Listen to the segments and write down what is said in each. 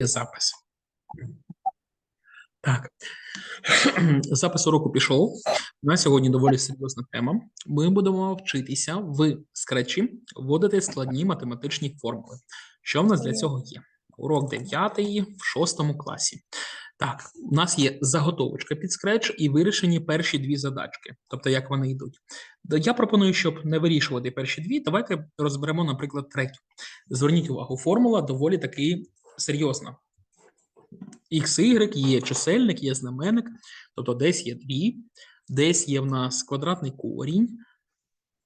запис. Так. Запис уроку пішов. У нас сьогодні доволі серйозна тема. Ми будемо вчитися в скретчі вводити складні математичні формули. Що в нас для цього є? Урок 9 в 6 класі. Так, у нас є заготовочка під скретч і вирішені перші дві задачки, тобто як вони йдуть. Я пропоную, щоб не вирішувати перші дві, давайте розберемо, наприклад, третю. Зверніть увагу, формула доволі таки серйозна. X, Y є чисельник, є знаменник, тобто десь є дві, десь є в нас квадратний корінь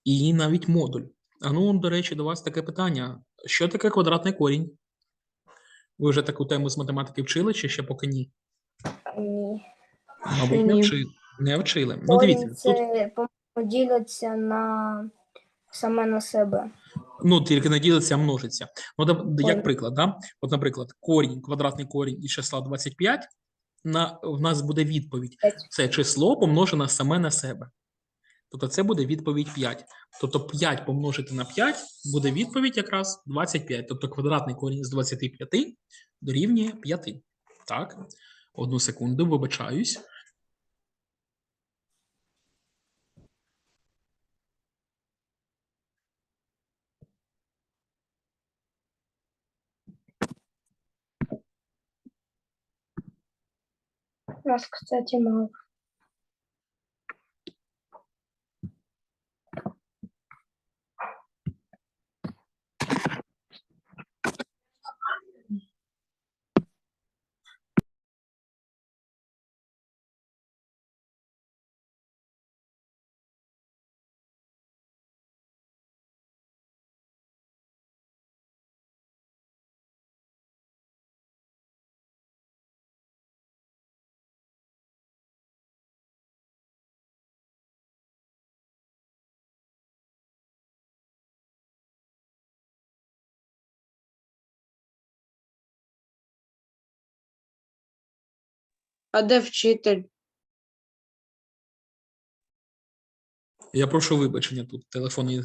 і навіть модуль. А ну, до речі, до вас таке питання: що таке квадратний корінь? Ви вже таку тему з математики вчили, чи ще поки ні? Ні. Мабуть, не вчили. Не вчили. Ну, дивіться, Корінь тут це по-моєму, на саме на себе. Ну, тільки не ділиться, а множиться. Ну, як приклад, да? От, наприклад, корінь, квадратний корінь із числа 25, на, в нас буде відповідь. Це число помножене саме на себе. Тобто це буде відповідь 5. Тобто 5 помножити на 5 буде відповідь якраз 25. Тобто квадратний корінь з 25 дорівнює 5. Так, одну секунду, вибачаюсь. Нас, кстати, мало. А де вчитель? Я прошу вибачення, тут телефонний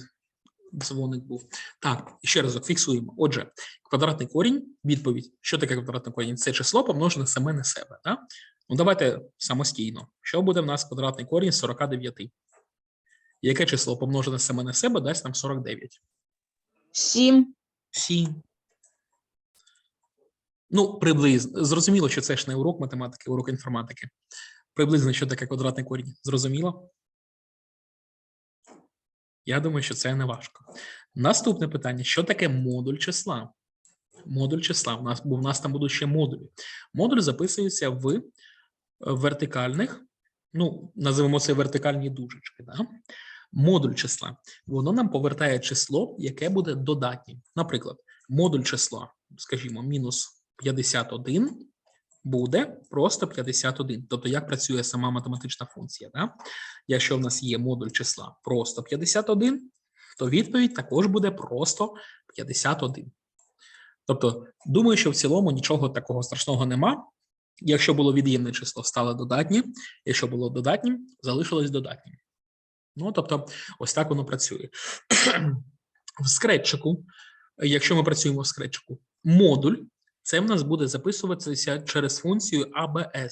дзвоник був. Так, ще раз фіксуємо. Отже, квадратний корінь, відповідь. Що таке квадратний корінь? Це число помножене саме на себе. Так? Ну, давайте самостійно. Що буде в нас квадратний корінь 49? Яке число помножене саме на себе дасть нам 49? Сім. 7. Ну, приблизно. Зрозуміло, що це ж не урок математики, урок інформатики. Приблизно, що таке квадратний корінь. Зрозуміло? Я думаю, що це не важко. Наступне питання: що таке модуль числа? Модуль числа. У нас, бо в нас там будуть ще модулі. Модуль записується в е, вертикальних, ну, називаємо це вертикальні дужечки. Да? Модуль числа. Воно нам повертає число, яке буде додатнім. Наприклад, модуль числа, скажімо, мінус 51 буде просто 51. Тобто, як працює сама математична функція. Да? Якщо в нас є модуль числа просто 51, то відповідь також буде просто 51. Тобто, думаю, що в цілому нічого такого страшного нема. Якщо було від'ємне число, стало додатнє. Якщо було додатнім, залишилось додатнім. Ну, тобто, ось так воно працює. В скретчику, якщо ми працюємо в скретчику, модуль це в нас буде записуватися через функцію ABS.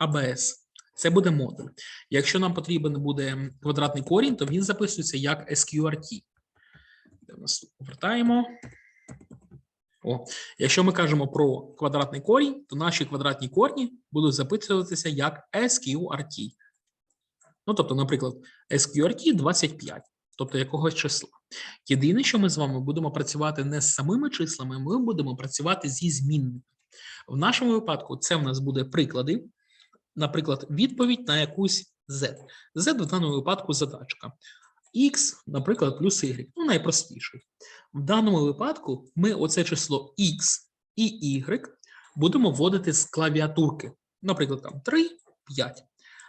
ABS. Це буде модуль. Якщо нам потрібен буде квадратний корінь, то він записується як SQRT. Повертаємо. О, якщо ми кажемо про квадратний корінь, то наші квадратні корні будуть записуватися як SQRT. Ну, тобто, наприклад, SQRT 25, тобто якогось числа. Єдине, що ми з вами будемо працювати не з самими числами, ми будемо працювати зі змінними. В нашому випадку це в нас буде приклади, наприклад, відповідь на якусь z. z в даному випадку задачка. x, наприклад, плюс y. Ну, найпростіший. В даному випадку ми оце число x і y будемо вводити з клавіатурки. Наприклад, там 3, 5.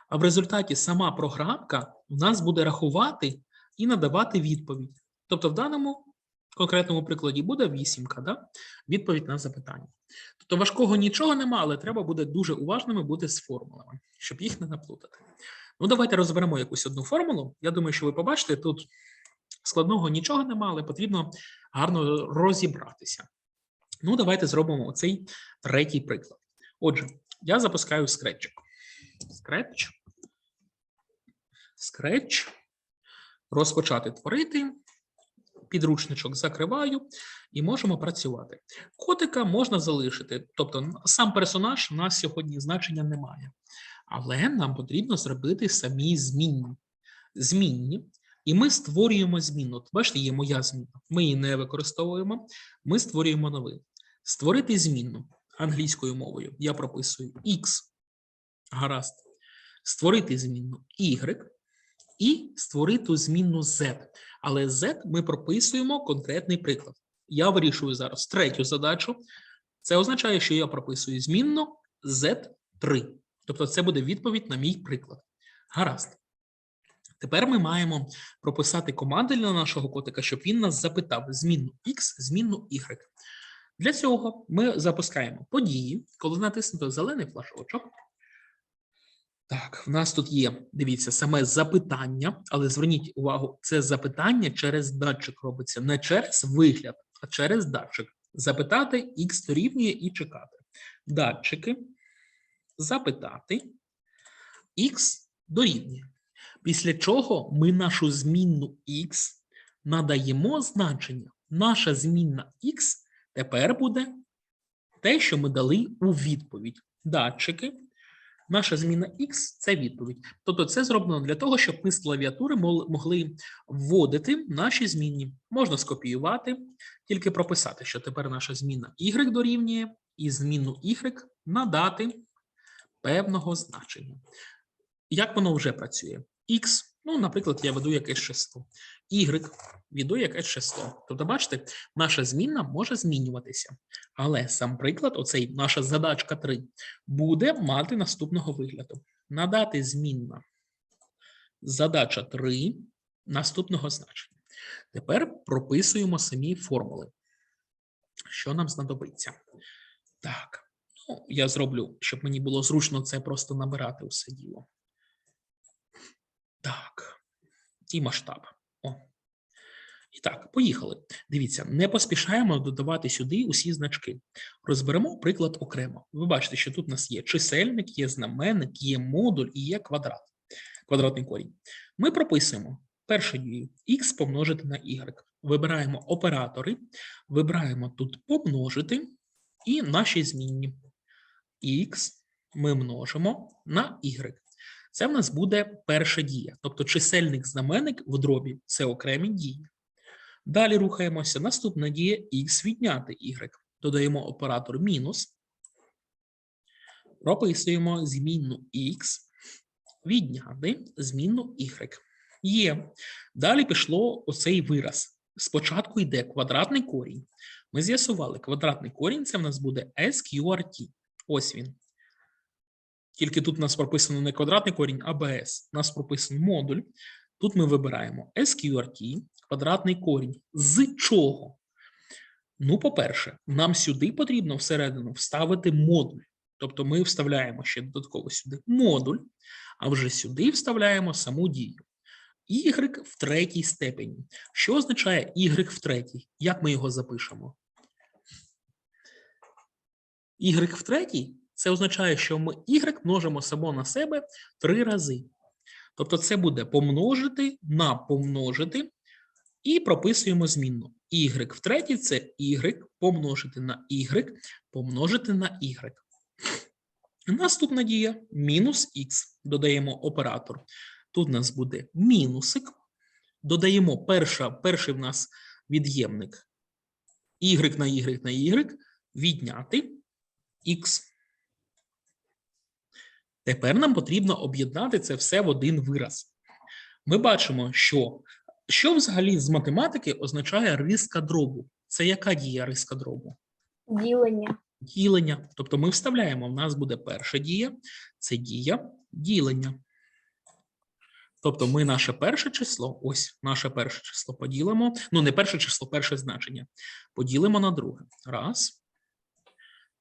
А в результаті сама програмка в нас буде рахувати і надавати відповідь. Тобто, в даному конкретному прикладі буде вісімка, да? відповідь на запитання. Тобто важкого нічого нема, але треба буде дуже уважними бути з формулами, щоб їх не наплутати. Ну, давайте розберемо якусь одну формулу. Я думаю, що ви побачите, тут складного нічого нема, але потрібно гарно розібратися. Ну, давайте зробимо оцей третій приклад. Отже, я запускаю скретчик. Scratch. Scratch. Розпочати творити. Підручничок закриваю і можемо працювати. Котика можна залишити, тобто сам персонаж у нас сьогодні значення немає. Але нам потрібно зробити самі змінні. Змінні. І ми створюємо зміну. Бачите, є моя зміна. Ми її не використовуємо, ми створюємо нову. Створити змінну англійською мовою. Я прописую X. Гаразд. Створити змінну Y і створити змінну Z. Але Z ми прописуємо конкретний приклад. Я вирішую зараз третю задачу. Це означає, що я прописую змінну Z3. Тобто це буде відповідь на мій приклад. Гаразд. Тепер ми маємо прописати команди для нашого котика, щоб він нас запитав змінну X, змінну Y. Для цього ми запускаємо події, коли натиснуто зелений флажочок. Так, в нас тут є, дивіться, саме запитання, але зверніть увагу, це запитання через датчик робиться, не через вигляд, а через датчик. Запитати X дорівнює і чекати. Датчики, запитати, X дорівнює. Після чого ми нашу змінну X надаємо значення. Наша змінна X тепер буде те, що ми дали у відповідь. Датчики. Наша зміна X – це відповідь. Тобто це зроблено для того, щоб ми з клавіатури могли вводити наші змінні. Можна скопіювати, тільки прописати, що тепер наша зміна Y дорівнює і зміну Y надати певного значення. Як воно вже працює? X, ну, наприклад, я веду якесь число. Y веду якесь число. Тобто, бачите, наша змінна може змінюватися. Але сам приклад, оцей наша задачка 3, буде мати наступного вигляду. Надати змінна задача 3 наступного значення. Тепер прописуємо самі формули. Що нам знадобиться? Так, ну, я зроблю, щоб мені було зручно це просто набирати усе діло. Так, і масштаб. О. І так, поїхали. Дивіться, не поспішаємо додавати сюди усі значки. Розберемо приклад окремо. Ви бачите, що тут у нас є чисельник, є знаменник, є модуль і є квадрат, квадратний корінь. Ми прописуємо першу дію x помножити на y. Вибираємо оператори, вибираємо тут помножити і наші змінні. x ми множимо на y. Це в нас буде перша дія. Тобто чисельник знаменник в дробі це окремі дії. Далі рухаємося. Наступна дія x відняти y. Додаємо оператор мінус. Прописуємо змінну x відняти змінну y. Є. Далі пішло оцей вираз. Спочатку йде квадратний корінь. Ми з'ясували, квадратний корінь це в нас буде SQRT. Ось він. Тільки тут у нас прописано не квадратний корінь, а BS. У нас прописаний модуль. Тут ми вибираємо SQRT, квадратний корінь. З чого? Ну, по-перше, нам сюди потрібно всередину вставити модуль. Тобто ми вставляємо ще додатково сюди модуль, а вже сюди вставляємо саму дію. Y в третій степені. Що означає Y в третій? Як ми його запишемо? Y в третій це означає, що ми Y множимо само на себе три рази. Тобто це буде помножити на помножити і прописуємо змінну. Y в третій це Y помножити на Y помножити на Y. Наступна дія мінус х. Додаємо оператор. Тут у нас буде мінусик. Додаємо перша, перший в нас від'ємник y на y на y відняти х. Тепер нам потрібно об'єднати це все в один вираз. Ми бачимо, що що взагалі з математики означає риска дробу. Це яка дія риска дробу? Ділення. Ділення. Тобто ми вставляємо, в нас буде перша дія, це дія ділення. Тобто ми наше перше число, ось наше перше число поділимо. Ну, не перше число, перше значення. Поділимо на друге. Раз,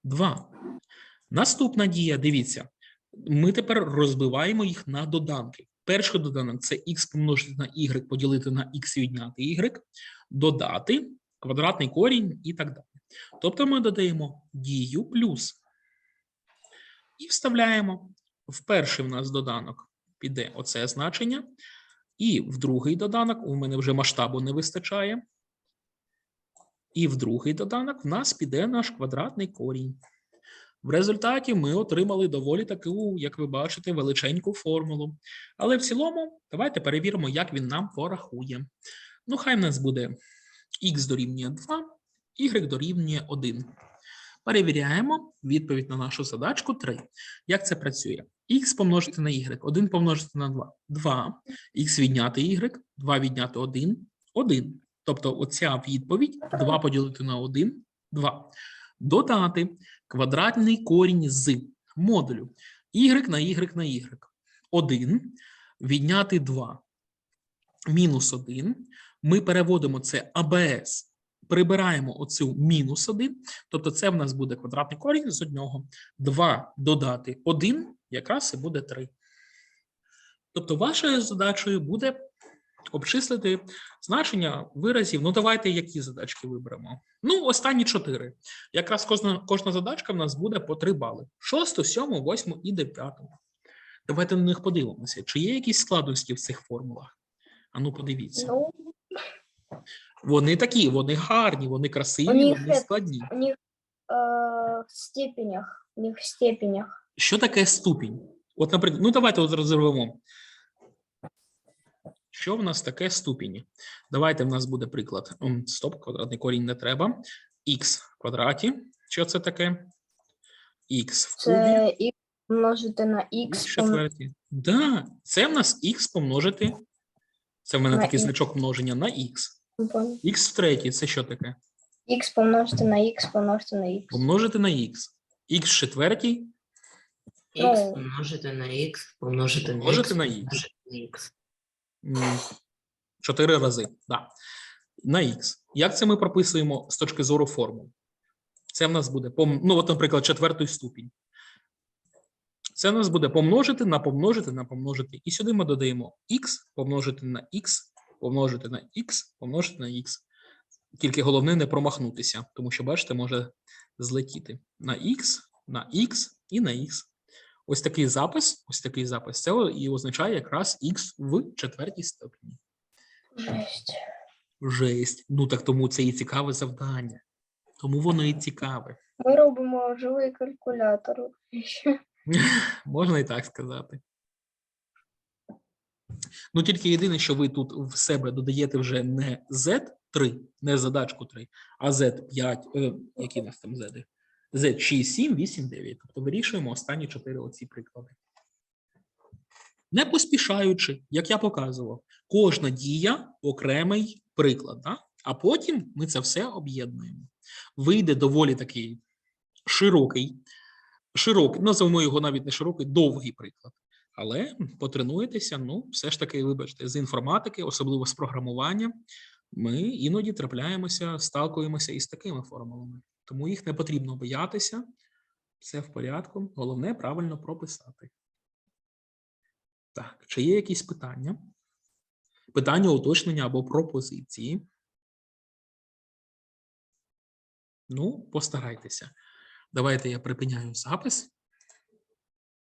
два. Наступна дія, дивіться, ми тепер розбиваємо їх на доданки. Перший доданок це х помножити на y, поділити на х відняти y, додати квадратний корінь і так далі. Тобто ми додаємо дію плюс і вставляємо. В перший в нас доданок піде оце значення, і в другий доданок у мене вже масштабу не вистачає. І в другий доданок в нас піде наш квадратний корінь. В результаті ми отримали доволі таку, як ви бачите, величеньку формулу. Але в цілому, давайте перевіримо, як він нам порахує. Ну, хай в нас буде х дорівнює 2, y дорівнює 1. Перевіряємо відповідь на нашу задачку 3. Як це працює? х помножити на y, 1 помножити на 2, 2, х відняти y, 2 відняти 1, 1. Тобто оця відповідь 2 поділити на 1, 2. Додати квадратний корінь з модулю y на y на y. 1 відняти 2 мінус 1. Ми переводимо це АБС, прибираємо оцю мінус 1, тобто це в нас буде квадратний корінь з одного. 2 додати 1, якраз і буде 3. Тобто вашою задачею буде обчислити значення виразів. Ну, давайте які задачки виберемо. Ну, останні 4. Якраз кожна, кожна задачка в нас буде по 3 бали. 6, 7, 8 і 9. Давайте на них подивимося, чи є якісь складності в цих формулах. А ну, подивіться. Ну, Вони такі, вони гарні, вони красиві, У них вони складні. у них в степенях, у них степенях. Що таке ступінь? От, наприклад, ну давайте от розірвемо. Що в нас таке ступінь? Давайте в нас буде приклад. Стоп, квадратний корінь не треба. Х в квадраті. Що це таке? Х в кубі. Це х помножити на х пом- Да, це в нас х помножити. Це в мене На такий х. значок множення на х. пом- Х в третій це що таке? х помножити на х помножити на х. Помножити на х. Х в четвертій Ну. Х помножити на х, помножити на Помножити х, на х. Помножити на х. М, Чотири рази. Да. На х. Як це ми прописуємо з точки зору формул? Це в нас буде, ну, от, наприклад, четвертий ступінь. Це в нас буде помножити на помножити на помножити. І сюди ми додаємо х, помножити на х, помножити на х, помножити на х. Тільки головне не промахнутися, тому що, бачите, може злетіти на х, на х і на х. Ось такий запис, ось такий запис. Це і означає якраз х в четвертій степені. Жесть. Жесть. Ну так тому це і цікаве завдання. Тому воно і цікаве. Ми робимо живий калькулятор. Можна і так сказати. Ну, тільки єдине, що ви тут в себе додаєте вже не Z3, не задачку 3, а Z5, е, які у нас там Z? Z6, 7, 8, 9. Тобто вирішуємо останні 4 оці приклади. Не поспішаючи, як я показував, кожна дія окремий приклад, да? а потім ми це все об'єднуємо. Вийде доволі такий широкий широкий, називаємо його навіть не широкий, довгий приклад. Але потренуєтеся, ну, все ж таки, вибачте, з інформатики, особливо з програмування, ми іноді трапляємося, сталкуємося із такими формулами. Тому їх не потрібно боятися, все в порядку. Головне правильно прописати. Так, чи є якісь питання? Питання, уточнення або пропозиції? Ну, постарайтеся. Давайте я припиняю запис.